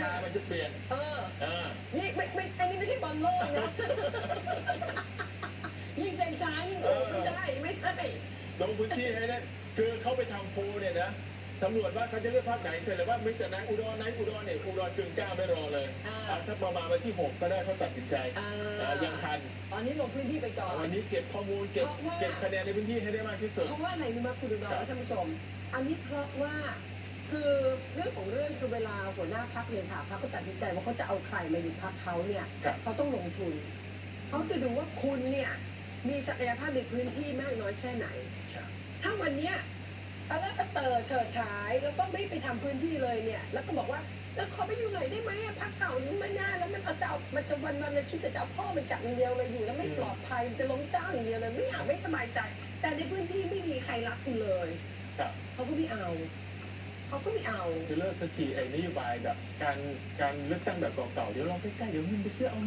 ชามันจะเปลี่ยน เอออ่านี่ไม่ไม่อันนี้ไม่ใช่บอลโลกนะ ยิ่งเซนช้ายิ่งโอ้ไม่ใช่ ไม่ใช่ ลงพื้นที่ให้ได้คือเขาไปทำโพลเนี่ยนะสำรวจว่าเขาจะเลือกพรรคไหนเสร็จแล้วว่ามิตรนายอุดรนายอุดรเนี่ยอุดรจึงเจ้าไม่รอเลยอ่า เอาสักประมาณวันที่หกก็ได้เขาตัดสินใจอ่าอ่ายังทัน ตอนนี้ลงพื้นที่ไปก่อน วันนี้เก็บข้อมูลเก็บเพราะว่า เก็บคะแนนในพื้นที่ให้ได้มากที่สุด เพราะว่าอะไรรู้ไหมคุณดูดอครับและท่านผู้ชม อันนี้เพราะว่า คือเรื่องของ เรื่องคือเวลาหัวหน้าพักเลขาพักก็ตัดสินใจว่าเขาจะเอาใครมาอยู่พักเขาเนี่ยครับ เขาต้องลงทุนเขาจะดูว่าคุณเนี่ยมีศักยภาพในพื้นที่มากน้อยแค่ไหนถ้าวันเนี้ยตอนแรกก็เตอเฉิดฉายแล้วก็ไม่ไปทำพื้นที่เลยเนี่ย แล้วก็บอกว่าแล้วขอไปอยู่หน่อยได้ไหมอะพักเก่าอยู่ไม่น่าแล้วมันเอาจะเอามันจะวันวันๆเลยคิดแต่จะเอาพ่อมันกลับอย่างเดียวเลยอยู่แล้วไม่ปลอดภัยมันจะล้มเจ้าอย่างเดียวเลยไม่อยากไม่สบายใจ แต่ในพื้นที่ไม่มีใครรักคุณเลยครับ เขาก็ไม่เอา เขาก็ไม่เอาคือเลิกสักทีไอ้นโยบายแบบการการเลือกตั้งแบบเก่าๆเดี๋ยวเราใกล้ๆเดี๋ยวมึงไปเสื้อเอา